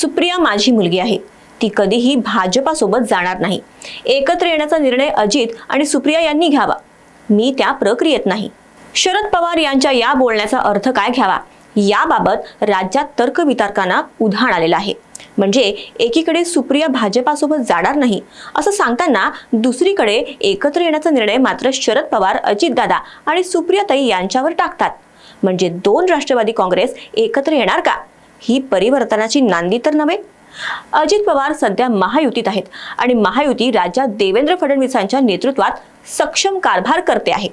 सुप्रिया माझी मुलगी आहे. ती कधीही भाजपासोबत जाणार नाही. एकत्र येण्याचा निर्णय अजित आणि सुप्रिया यांनी घ्यावा. मी त्या प्रक्रियेत नाही. शरद पवार यांच्या या बोलण्याचा अर्थ काय घ्यावा? याबाबत राज्यात तर्कवितर्कांना उधाण आलेलं आहे. म्हणजे एकीकडे सुप्रिया भाजपासोबत जाणार नाही असं सांगताना दुसरीकडे एकत्र येण्याचा निर्णय मात्र शरद पवार अजितदादा आणि सुप्रियाताई यांच्यावर टाकतात. म्हणजे दोन राष्ट्रवादी काँग्रेस एकत्र येणार का? ही परिवर्तनाची नांदी तर नव्हे? अजित पवार सध्या महायुतीत आहेत आणि महायुती राज्यात देवेंद्र फडणवीसांच्या नेतृत्वात सक्षम कारभार करते आहे.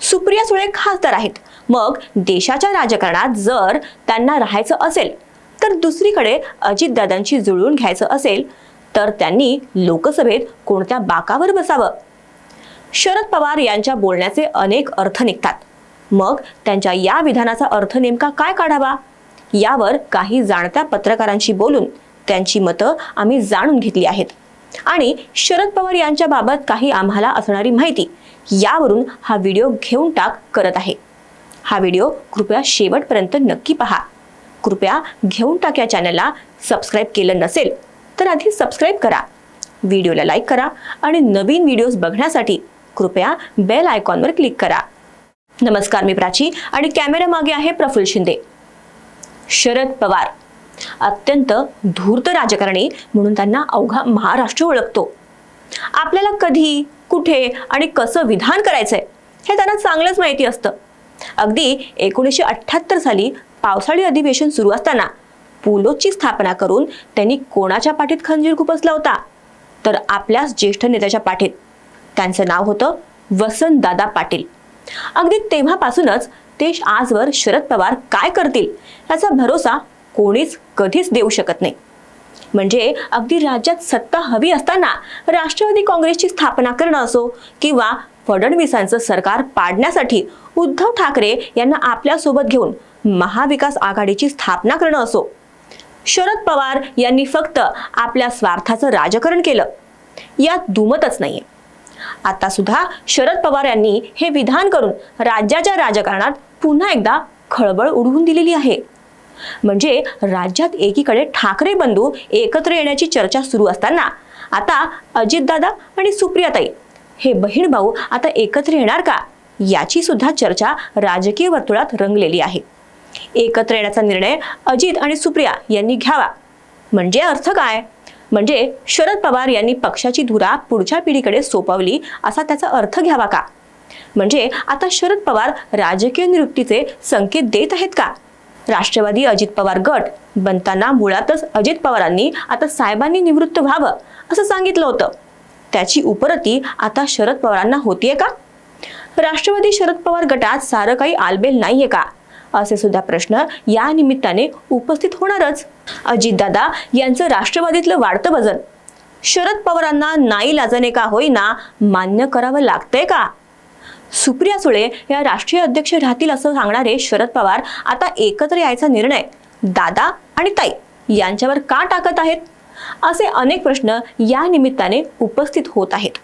सुप्रिया सुळे खासदार आहेत. मग देशाच्या राजकारणात जर त्यांना राहायचं असेल तर दुसरीकडे अजितदादांशी जुळवून घ्यायचं असेल तर त्यांनी लोकसभेत कोणत्या बाकावर बसावं? शरद पवार यांच्या बोलण्याचे अनेक अर्थ निघतात. मग त्यांच्या या विधानाचा अर्थ नेमका काय काढावा? यावर काही जाणत्या पत्रकारांशी बोलून त्यांची मतं आम्ही जाणून घेतली आहेत. आणि शरद पवार यांच्या बाबत काही आम्हाला असणारी माहिती यावरून हा व्हिडिओ घेऊन टाक करत आहे. हा व्हिडिओ कृपया शेवटपर्यंत नक्की पहा. कृपया घेऊन टाक या चॅनलला सबस्क्राईब केलं नसेल तर आधी सबस्क्राईब करा. व्हिडिओला लाईक करा आणि नवीन व्हिडिओज बघण्यासाठी कृपया बेल आयकॉनवर क्लिक करा. नमस्कार मी प्राची आणि कॅमेरा मागे आहे प्रफुल्ल शिंदे. शरद पवार. अत्यंत धूर्त राजकारणी म्हणून त्यांना अवघा महाराष्ट्र ओळखतो. आपल्याला कधी कुठे आणि कसं विधान करायचंय हे त्यांना चांगलंच माहिती असतं. अगदी एकोणीसशे अठ्ठ्याहत्तर साली पावसाळी अधिवेशन सुरू असताना पुलोची स्थापना करून त्यांनी कोणाच्या पाठीत खंजीर खुपसला होता? तर आपल्याच ज्येष्ठ नेत्याच्या पाठीत. त्यांचं नाव होतं वसंतदादा पाटील. अगदी तेव्हापासूनच ते आजवर शरद पवार काय करतील याचा भरोसा कोणीच कधीच देऊ शकत नाही. म्हणजे अगदी राज्यात सत्ता हवी असताना राष्ट्रवादी काँग्रेसची स्थापना करणं असो किंवा फडणवीसांचं सरकार पाडण्यासाठी उद्धव ठाकरे यांना आपल्यासोबत घेऊन महाविकास आघाडीची स्थापना करणं असो. शरद पवार यांनी फक्त आपल्या स्वार्थाचं राजकारण केलं. यात दुमतच नाहीये. आता सुद्धा शरद पवार यांनी हे विधान करून राज्याच्या राजकारणात पुन्हा एकदा खळबळ उडवून दिलेली आहे. म्हणजे राज्यात एकीकडे ठाकरे बंधू एकत्र येण्याची चर्चा सुरू असताना आता अजितदादा आणि सुप्रियाताई हे बहीण भाऊ आता एकत्र येणार का याची सुद्धा चर्चा राजकीय वर्तुळात रंगलेली आहे. एकत्र येण्याचा निर्णय अजित आणि सुप्रिया यांनी घ्यावा. म्हणजे अर्थ काय? म्हणजे शरद पवार यांनी पक्षाची धुरा पुढच्या पिढीकडे सोपवली असा त्याचा अर्थ घ्यावा का? म्हणजे आता शरद पवार राजकीय निवृत्तीचे संकेत देत आहेत का? राष्ट्रवादी अजित पवार गट बनताना मुळातच अजित पवारांनी आता साहेबांनी निवृत्त व्हावं असं सांगितलं होतं. त्याची उपरती आता शरद पवारांना होतीये का? राष्ट्रवादी शरद पवार गटात सारं काही आलबेल नाहीये का? असे सुद्धा प्रश्न या निमित्ताने उपस्थित होणारच. अजितदादा यांचं राष्ट्रवादीतलं वाढतं वजन. शरद पवारांना नाही लाजाने का होईना मान्य करावं लागतंय का? सुप्रिया सुळे या राष्ट्रीय अध्यक्ष राहतील असं सांगणारे शरद पवार आता एकत्र यायचा निर्णय. दादा आणि ताई यांच्यावर का टाकत आहेत? असे अनेक प्रश्न या निमित्ताने उपस्थित होत आहेत.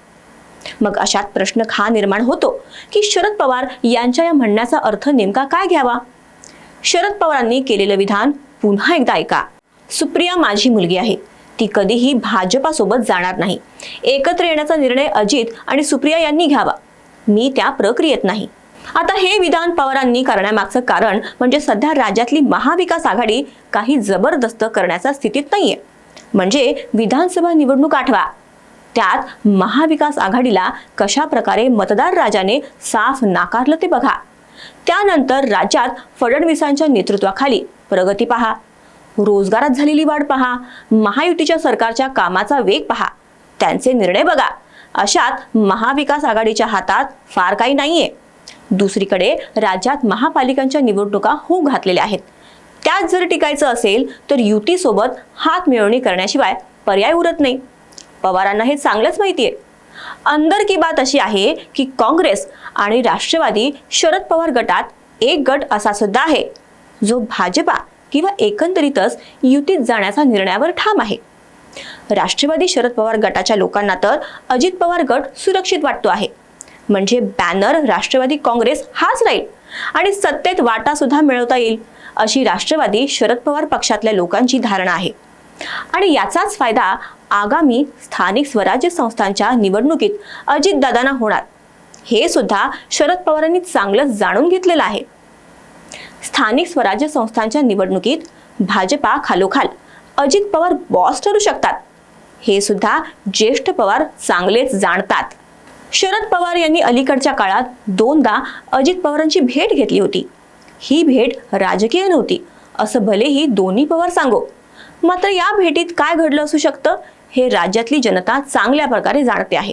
मग अशात प्रश्न हा निर्माण होतो? की शरद पवार यांच्या या म्हणण्याचा अर्थ नेमका काय घ्यावा? शरद पवारांनी केलेलं विधान पुन्हा एकदा ऐका. सुप्रिया माझी मुलगी आहे. ती कधीही भाजपासोबत जाणार नाही. एकत्र येण्याचा निर्णय अजित आणि सुप्रिया यांनी घ्यावा. मी त्या प्रक्रियेत नाही. आता हे विधान पवारांनी करण्यामागचं कारण म्हणजे सध्या राज्यातली महाविकास आघाडी काही जबरदस्त करण्याच्या स्थितीत नाहीये. म्हणजे विधानसभा निवडणूक आठवा. त्यात महाविकास आघाडीला कशा प्रकारे मतदार राजाने साफ नाकारलं ते बघा. त्यानंतर राज्यात फडणवीसांच्या नेतृत्वाखाली प्रगती पहा. रोजगारात झालेली वाढ पहा. महायुतीच्या सरकारच्या कामाचा वेग पहा. त्यांचे निर्णय बघा. अशात महाविकास आघाडीच्या हातात फार काही नाहीये. दुसरीकडे राज्यात महापालिकांच्या निवडणुका होऊ घातलेल्या आहेत. त्यात जर टिकायचं असेल तर युतीसोबत हात मिळवणी करण्याशिवाय पर्याय उरत नाही. पवारांना हे चांगलंच माहितीये. अंदर की बात अशी आहे की काँग्रेस आणि राष्ट्रवादी शरद पवार गटात एक गट असा सुद्धा आहे जो भाजपा किंवा एकंदरीतच युतीत जाण्याचा निर्णयावर ठाम आहे. राष्ट्रवादी शरद पवार गटाच्या लोकांना तर अजित पवार गट सुरक्षित वाटतो आहे. म्हणजे बॅनर राष्ट्रवादी काँग्रेस हाच राहील आणि सत्तेत वाटा सुद्धा मिळवता येईल अशी राष्ट्रवादी शरद पवार पक्षातल्या लोकांची धारणा आहे. आणि याचाच फायदा आगामी स्थानिक स्वराज्य संस्थांच्या निवडणुकीत अजितदादांना होणार. हे सुद्धा शरद पवारांनी चांगलंच जाणून घेतलेलं आहे. स्थानिक स्वराज्य संस्थांच्या निवडणुकीत भाजपा खालोखाल अजित पवार बॉस ठरू शकतात. हे सुद्धा ज्येष्ठ पवार चांगलेच जाणतात. शरद पवार यांनी अलीकडच्या काळात दोनदा अजित पवारांची भेट घेतली होती. ही भेट राजकीय नव्हती असं भलेही दोन्ही पवार सांगो. मात्र या भेटीत काय घडलं असू शकतं हे राज्यातली जनता चांगल्या प्रकारे जाणते आहे.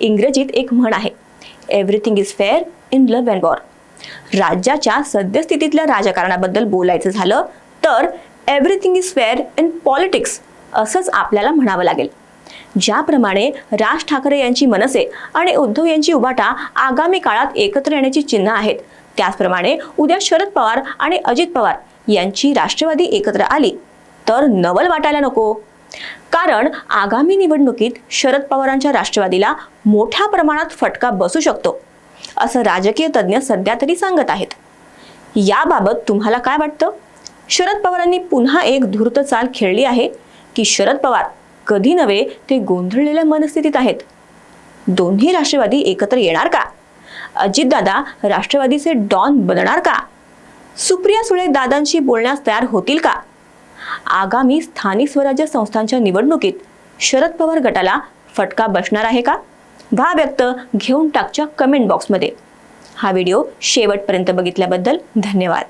इंग्रजीत एक म्हण आहे everything is fair in love and war राज्याच्या सद्यस्थितीतल्या राजकारणाबद्दल बोलायचं झालं तर everything is fair in politics असंच आपल्याला म्हणावं लागेल. ज्याप्रमाणे राज ठाकरे यांची मनसे आणि उद्धव यांची उभाटा आगामी काळात एकत्र येण्याची चिन्ह आहेत त्याचप्रमाणे उद्या शरद पवार आणि अजित पवार यांची राष्ट्रवादी एकत्र आली तर नवल वाटायला नको. कारण आगामी निवडणुकीत शरद पवारांच्या राष्ट्रवादीला मोठ्या प्रमाणात फटका बसू शकतो असं राजकीय तज्ज्ञ सध्या तरी सांगत आहेत. याबाबत तुम्हाला काय वाटतं? शरद पवारांनी पुन्हा एक धूर्त चाल खेळली आहे की शरद पवार कधी नव्हे ते गोंधळलेल्या मनस्थितीत आहेत? दोन्ही राष्ट्रवादी एकत्र येणार का? अजितदादा राष्ट्रवादीचे डॉन बनणार का? सुप्रिया सुळे दादांशी बोलण्यास तयार होतील का? आगामी स्थानिक स्वराज्य संस्थांच्या निवडणुकीत शरद पवार गटाला फटका बसणार आहे का? वा व्यक्त घेऊन टाकच्या कमेंट बॉक्समध्ये हा व्हिडिओ शेवटपर्यंत बघितल्याबद्दल धन्यवाद.